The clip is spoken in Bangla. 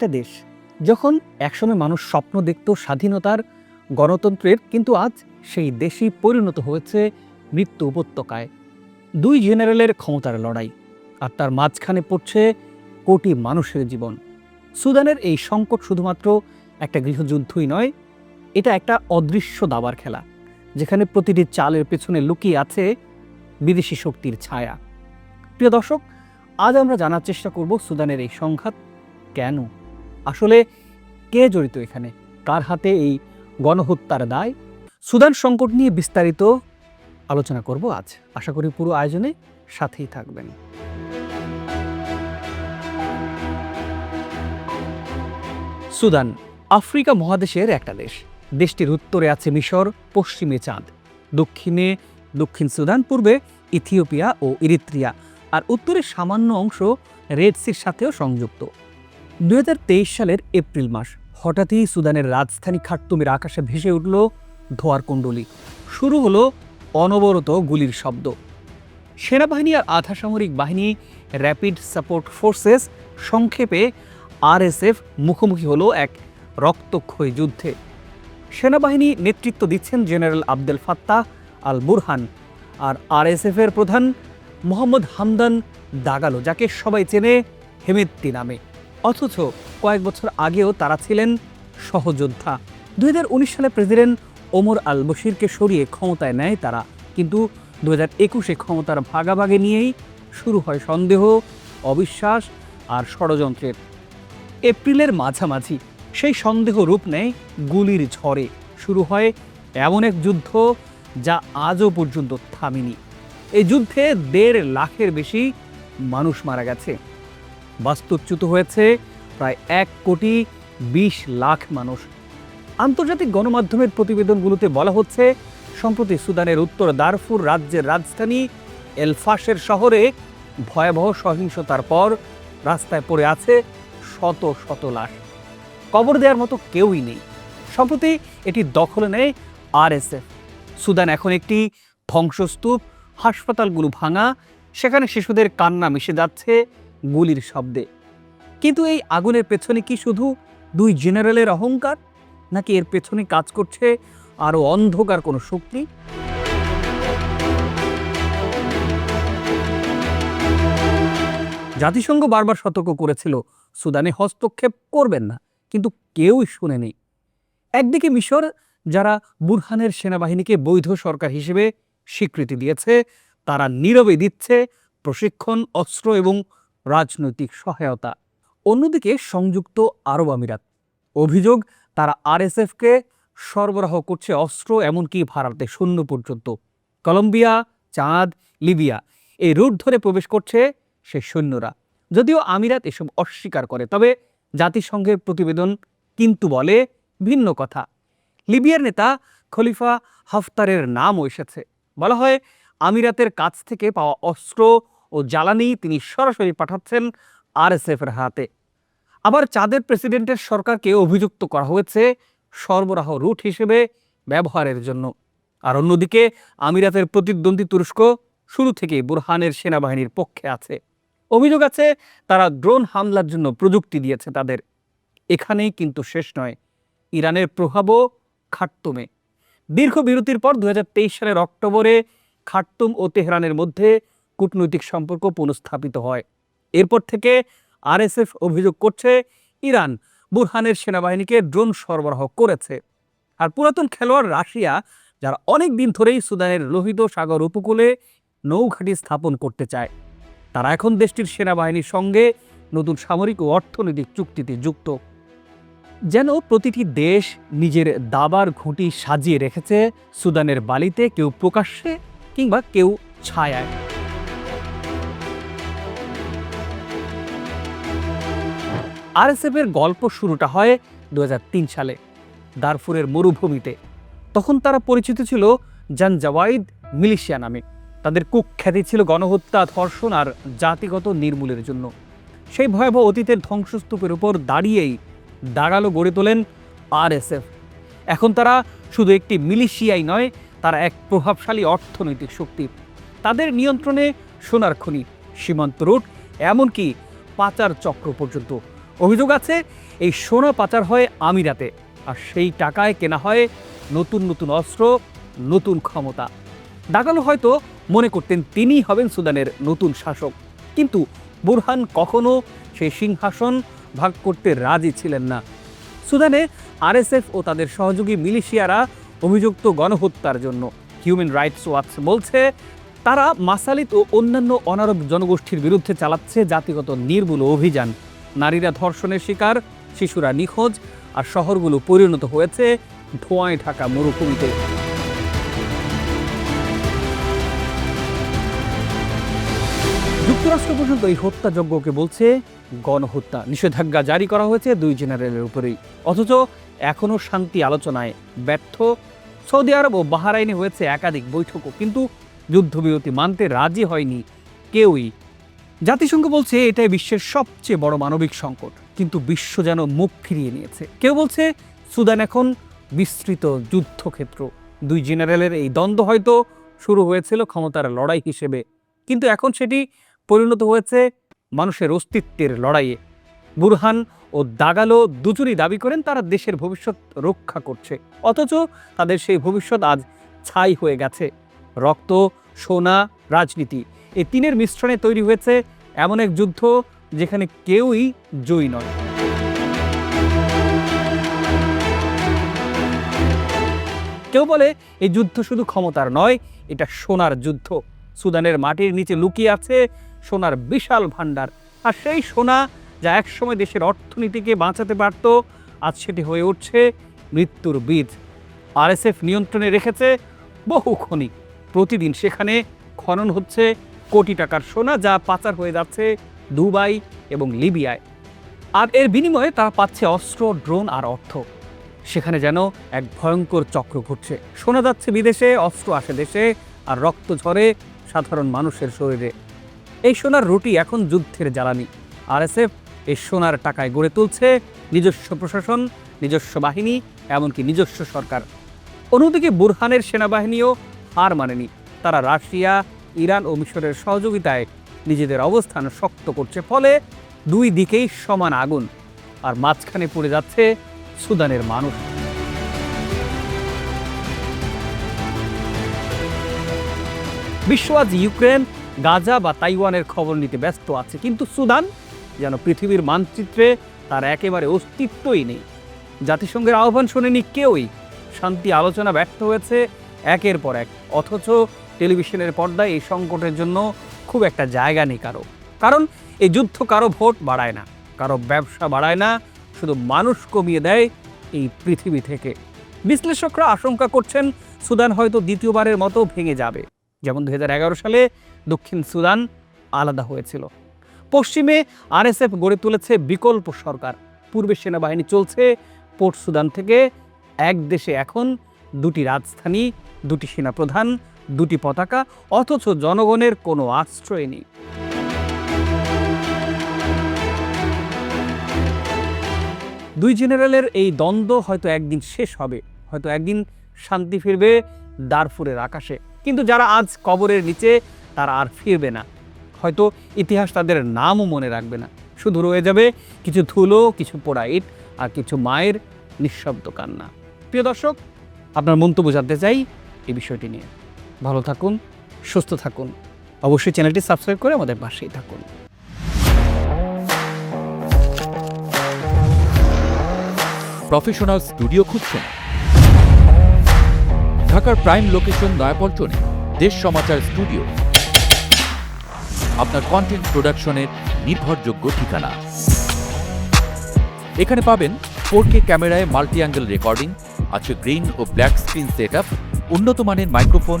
একটা দেশ যখন একসময় মানুষ স্বপ্ন দেখত স্বাধীনতার গণতন্ত্রের, কিন্তু আজ সেই দেশই পরিণত হয়েছে মৃত্যু উপত্যকায়। দুই জেনারেলের ক্ষমতার লড়াই, আর তার মাঝখানে পড়ছে কোটি মানুষের জীবন। সুদানের এই সংকট শুধুমাত্র একটা গৃহযুদ্ধই নয়, এটা একটা অদৃশ্য দাবার খেলা, যেখানে প্রতিটি চালের পেছনে লুকিয়ে আছে বিদেশি শক্তির ছায়া। প্রিয় দর্শক, আজ আমরা জানার চেষ্টা করব সুদানের এই সংঘাত কেন? আসলে কে জড়িত এখানে? কার হাতে এই গণহত্যার দায়? সুদান সংকট নিয়ে বিস্তারিত আলোচনা করব আজ। আশা করি পুরো আয়োজনে সাথেই থাকবেন। সুদান, আফ্রিকা মহাদেশের একটা দেশ। দেশটির উত্তরে আছে মিশর, পশ্চিমে চাঁদ। দক্ষিণে দক্ষিণ সুদান, পূর্বে ইথিওপিয়া ও ইরিত্রিয়া। আর উত্তরের সামান্য অংশ রেড সির সাথেও সংযুক্ত। দু হাজার তেইশ সালের এপ্রিল মাস, হঠাৎই সুদানের রাজধানী খার্তুমের আকাশে ভেসে উঠল ধোয়ার কুণ্ডলী। শুরু হলো অনবরত গুলির শব্দ। সেনাবাহিনী আর আধা সামরিক বাহিনী র্যাপিড সাপোর্ট ফোর্সেস সংক্ষেপে আরএসএফ মুখোমুখি হলো এক রক্তক্ষয়ী যুদ্ধে। সেনাবাহিনী নেতৃত্ব দিচ্ছেন general Abdel Fattah al Burhan আর আরএসএফের প্রধান মোহাম্মদ হামদান দাগালো, যাকে সবাই চেনে হেমেত্তি নামে। অথচ কয়েক বছর আগেও তারা ছিলেন সহযোদ্ধা। দুই হাজার উনিশ সালে প্রেসিডেন্ট ওমর আল বশিরকে সরিয়ে ক্ষমতায় নেয় তারা। কিন্তু দু হাজার একুশে ক্ষমতার ভাগাভাগি নিয়েই শুরু হয় সন্দেহ, অবিশ্বাস আর ষড়যন্ত্রের। এপ্রিলের মাঝামাঝি সেই সন্দেহ রূপ নেয় গুলির ঝড়ে। শুরু হয় এমন এক যুদ্ধ যা আজও পর্যন্ত থামেনি। এই যুদ্ধে দেড় লাখের বেশি মানুষ মারা গেছে। বাস্তুচ্যুত হয়েছে প্রায় এক কোটি বিশ লাখ মানুষ। আন্তর্জাতিক গণমাধ্যমের প্রতিবেদনগুলোতে বলা হচ্ছে, সম্প্রতি সুদানের উত্তর দারফুর রাজ্যের রাজধানী এলফাসের শহরে ভয়াবহ সহিংসতার পর রাস্তায় পড়ে আছে শত শত লাশ। কবর দেওয়ার মতো কেউই নেই। সম্প্রতি এটি দখলে নেয় আরএসএফ। সুদান এখন একটি ধ্বংসস্তূপ, হাসপাতালগুলো ভাঙা, সেখানে শিশুদের কান্না মিশে যাচ্ছে গুলির শব্দে। কিন্তু এই আগুনের পেছনে কি শুধু দুই জেনারেলের অহংকার, নাকি এর পেছনে কাজ করছে আরও অন্ধকার কোনো শক্তি? জাতিসংঘ বারবার সতর্ক করেছিল, সুদানে হস্তক্ষেপ করবেন না, কিন্তু কেউই শুনেনি। একদিকে মিশর, যারা বুরহানের সেনাবাহিনীকে বৈধ সরকার হিসেবে স্বীকৃতি দিয়েছে, তারা নীরবে দিচ্ছে প্রশিক্ষণ, অস্ত্র এবং রাজনৈতিক সহায়তা। অন্যদিকে সংযুক্ত আরব আমিরাত। অভিযোগ, তারা আরএসএফকে সরবরাহ করছে অস্ত্র, এমনকি ভারতে শূন্য পর্যন্ত। কলম্বিয়া, চাঁদ, লিবিয়া, এই রুট ধরে প্রবেশ করছে সে সৈন্যরা। যদিও আমিরাত এসব অস্বীকার করে, তবে জাতিসংঘের প্রতিবেদন কিন্তু বলে ভিন্ন কথা। লিবিয়ার নেতা খলিফা হাফতারের নামও এসেছে। বলা হয়, আমিরাতের কাছ থেকে পাওয়া অস্ত্র ও জ্বালানি তিনি সরাসরি পাঠাচ্ছেন আরএসএফের হাতে। আবার চাঁদের প্রেসিডেন্টের সরকারকে অভিযুক্ত করা হয়েছে সরবরাহ রুট হিসেবে ব্যবহারের জন্য। আর অন্যদিকে আমিরাতের প্রতিদ্বন্দ্বী তুরস্ক শুরু থেকেই বুরহানের সেনাবাহিনীর পক্ষে আছে। অভিযোগ আছে, তারা ড্রোন হামলার জন্য প্রযুক্তি দিয়েছে তাদের। এখানেই কিন্তু শেষ নয়, ইরানের প্রভাবও খাট্তুমে। দীর্ঘ বিরতির পর দু হাজার তেইশ সালের অক্টোবরে খাট্তুম ও তেহরানের মধ্যে কূটনৈতিক সম্পর্ক পুনঃস্থাপিত হয়। এরপর থেকে আরএসএফ অভিযোগ করছে, ইরান বুরহানের সেনাবাহিনীকে ড্রোন সরবরাহ করেছে। আর পুরাতন খেলোয়াড় রাশিয়া, যারা অনেক দিন ধরেই সুদানের লোহিত সাগর উপকূলে নৌঘাঁটি স্থাপন করতে চায়, তারা এখন দেশটির সেনাবাহিনীর সঙ্গে নতুন সামরিক ও অর্থনৈতিক চুক্তিতে যুক্ত। যেন প্রতিটি দেশ নিজের দাবার ঘুঁটি সাজিয়ে রেখেছে সুদানের বালিতে কেউ প্রকাশ্যে কিংবা কেউ ছায়ায়। আরএসএফ এর গল্প শুরুটা হয় দু হাজার তিন সালে, দারফুরের মরুভূমিতে। তখন তারা পরিচিত ছিল জানজাওয়াইদ মিলিশিয়া নামে। তাদের কুখ্যাতি ছিল গণহত্যা, ধর্ষণ আর জাতিগত নির্মূলের জন্য। সেই ভয়াবহ অতীতের ধ্বংসস্তূপের উপর দাঁড়িয়েই দাঁড়াল গড়ে তোলেন আরএসএফ। এখন তারা শুধু একটি মিলিশিয়াই নয়, তারা এক প্রভাবশালী অর্থনৈতিক শক্তি। তাদের নিয়ন্ত্রণে সোনার খনি, সীমান্ত রুট এমনকি পাচার চক্র পর্যন্ত। অভিযোগ আছে, এই সোনা পাচার হয় আমিরাতে আর সেই টাকায় কেনা হয় নতুন নতুন অস্ত্র, নতুন ক্ষমতা। দাগালো হয়তো মনে করতেন তিনিই হবেন সুদানের নতুন শাসক। কিন্তু বুরহান কখনো সেই সিংহাসন ভাগ করতে রাজি ছিলেন না। সুদানে আরএসএফ ও তাদের সহযোগী মিলিশিয়ারা অভিযুক্ত গণহত্যার জন্য হিউম্যান রাইটস ওয়াচ বলছে, তারা মাসালিত ও অন্যান্য অনারব জনগোষ্ঠীর বিরুদ্ধে চালাচ্ছে জাতিগত নির্মূল অভিযান। নারীরা ধর্ষণের শিকার, শিশুরা নিখোঁজ আর শহরগুলো পরিণত হয়েছে ধোঁয়ায় ঢাকা মরুভূমিতে। যুক্তরাষ্ট্র পর্যন্ত এই হত্যাযজ্ঞকে বলছে গণহত্যা। নিষেধাজ্ঞা জারি করা হয়েছে দুই জেনারেলের উপরেই। অথচ এখনও শান্তি আলোচনায় ব্যর্থ। সৌদি আরব ও বাহারাইনে হয়েছে একাধিক বৈঠকও, কিন্তু যুদ্ধবিরতি মানতে রাজি হয়নি কেউই। জাতিসংঘ বলছে এটাই বিশ্বের সবচেয়ে বড় মানবিক সংকট, কিন্তু বিশ্ব যেন মুখ ফিরিয়ে নিয়েছে। কেউ বলছে সুদান এখন বিস্তৃত যুদ্ধক্ষেত্র। দুই জেনারেলের এই দ্বন্দ্ব হয়তো শুরু হয়েছিল ক্ষমতার লড়াই হিসেবে, কিন্তু এখন সেটি পরিণত হয়েছে মানুষের অস্তিত্বের লড়াইয়ে। বুরহান ও দাগালো দুজনই দাবি করেন তারা দেশের ভবিষ্যৎ রক্ষা করছে, অথচ তাদের সেই ভবিষ্যৎ আজ ছাই হয়ে গেছে। রক্ত, সোনা, রাজনীতি এই তিনের মিশ্রণে তৈরি হয়েছে এমন এক যুদ্ধ যেখানে কেউই জয়ী নয়। কেউ বলে এই যুদ্ধ শুধু ক্ষমতার নয়, এটা সোনার যুদ্ধ। সুদানের মাটির নিচে লুকিয়ে আছে সোনার বিশাল ভাণ্ডার। আর সেই সোনা যা একসময় দেশের অর্থনীতিকে বাঁচাতে পারত, আজ সেটি হয়ে উঠছে মৃত্যুর বীজ। আরএসএফ নিয়ন্ত্রণে রেখেছে বহু খনি। প্রতিদিন সেখানে খনন হচ্ছে কোটি টাকার সোনা যা পাচার হয়ে যাচ্ছে দুবাই এবং লিবিয়ায়। আর এর বিনিময়ে তারা পাচ্ছে অস্ত্র, ড্রোন আর অর্থ। সেখানে যেন এক ভয়ঙ্কর চক্র ঘটছে। শোনা যাচ্ছে বিদেশে, অস্ত্র আসে দেশে, আর রক্ত ঝরে সাধারণ মানুষের শরীরে। এই সোনার রুটি এখন যুদ্ধের জ্বালানি। আরএসএফ এই সোনার টাকায় গড়ে তুলছে নিজস্ব প্রশাসন, নিজস্ব বাহিনী, এমনকি নিজস্ব সরকার। অন্যদিকে বুরহানের সেনাবাহিনীও হার মানেনি। তারা রাশিয়া ইরান ও মিশরের সহযোগিতায় নিজেদের অবস্থান শক্ত করছে, ফলে দুই দিকেই সমান আগুন। আর মাঝখানে পড়ে যাচ্ছে সুদানের মানুষ। বিশ্ব আজ ইউক্রেন, গাজা বা তাইওয়ানের খবর নিতে ব্যস্ত আছে, কিন্তু সুদান যেন পৃথিবীর মানচিত্রে তার একেবারে অস্তিত্বই নেই। জাতিসংঘের আহ্বান শোনেনি কেউই। শান্তি আলোচনা ব্যর্থ হয়েছে একের পর এক, অথচ টেলিভিশনের পর্দায় এই সংকটের জন্য খুব একটা জায়গা নেই কারও। কারণ এই যুদ্ধ কারও ভোট বাড়ায় না, কারও ব্যবসা বাড়ায় না, শুধু মানুষ কমিয়ে দেয় এই পৃথিবী থেকে। বিশ্লেষকরা আশঙ্কা করছেন সুদান হয়তো দ্বিতীয়বারের মতো ভেঙে যাবে। যেমন দু হাজার এগারো সালে দক্ষিণ সুদান আলাদা হয়েছিল। পশ্চিমে আরএসএফ গড়ে তুলেছে বিকল্প সরকার। পূর্বে সেনাবাহিনী চলছে, পোর্ট সুদান থেকে এক দেশে এখন দুটি রাজধানী, দুটি সেনাপ্রধান দুটি পতাকা, অথচ জনগণের কোনো আশ্রয় নেই। দুই জেনারেলের এই দ্বন্দ্ব হয়তো একদিন শেষ হবে, হয়তো একদিন শান্তি ফিরবে দারফুরের আকাশে। কিন্তু যারা আজ কবরের নিচে, তারা আর ফিরবে না। হয়তো ইতিহাস তাদের নামও মনে রাখবে না। শুধু রয়ে যাবে কিছু ধুলো, কিছু পোড়া ইট আর কিছু মায়ের নিঃশব্দ কান্না। প্রিয় দর্শক, আপনার মন্তব্য জানতে চাই এই বিষয়টি নিয়ে। ভালো থাকুন, সুস্থ থাকুন। অবশ্যই চ্যানেলটি সাবস্ক্রাইব করে আমাদের পাশেই থাকুন। প্রফেশনাল স্টুডিও খুঁজছেন ঢাকার প্রাইম লোকেশন নয়াপল্টনে দেশ সমাচার স্টুডিও। আপনার কন্টেন্ট প্রোডাকশনের নির্ভরযোগ্য ঠিকানা। এখানে পাবেন ফোর কে ক্যামেরায় মাল্টি অ্যাঙ্গেল রেকর্ডিং আছে গ্রিন ও ব্ল্যাক স্ক্রিন সেট উন্নত মানের মাইক্রোফোন